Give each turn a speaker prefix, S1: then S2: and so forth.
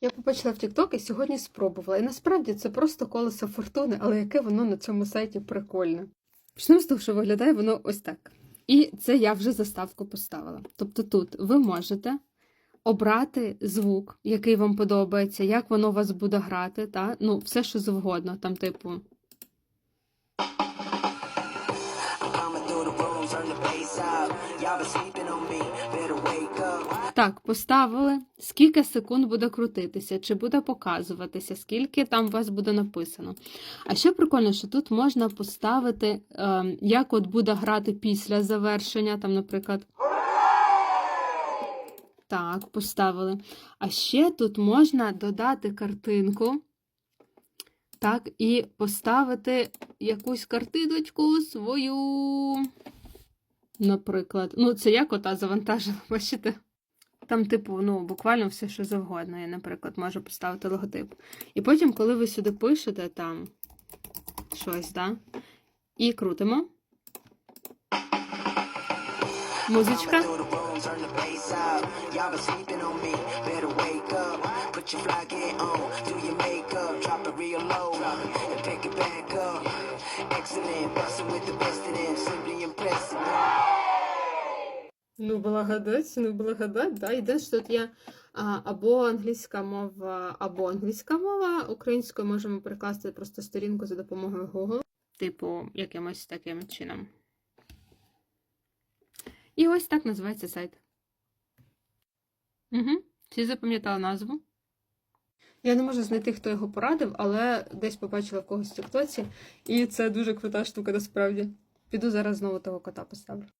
S1: Я побачила в TikTok і сьогодні спробувала. І насправді це просто колесо фортуни, але яке воно на цьому сайті прикольне. Почнемо з того, що виглядає воно ось так. І це я вже заставку поставила. Тобто тут ви можете обрати звук, який вам подобається, як воно вас буде грати, та? ну, все, що завгодно, там, типу. Так, поставили, скільки секунд буде крутитися, чи буде показуватися, скільки там у вас буде написано. А ще прикольно, що тут можна поставити, е, як от буде грати після завершення, там, наприклад. Так, поставили. А ще тут можна додати картинку. Так, і поставити якусь картиночку свою. Наприклад. Ну, це я кота завантажила, бачите? Там, типу, ну, буквально все, що завгодно. Я, наприклад, можу поставити логотип. І потім, коли ви сюди пишете там щось, да? І крутимо. Музичка.
S2: Excellent, bustin' with the best of them,
S1: Ну, благодать, ну, благодать, да. Єдине, що тут є або англійська мова, або англійська мова. Українською можемо перекласти просто сторінку за допомогою Google. Типу, якимось таким чином. І ось так називається сайт. Угу. Всі запам'ятали назву. Я не можу знайти, хто його порадив, але десь побачила в когось в тіктоці. І це дуже крута штука насправді. Піду зараз знову того кота поставлю.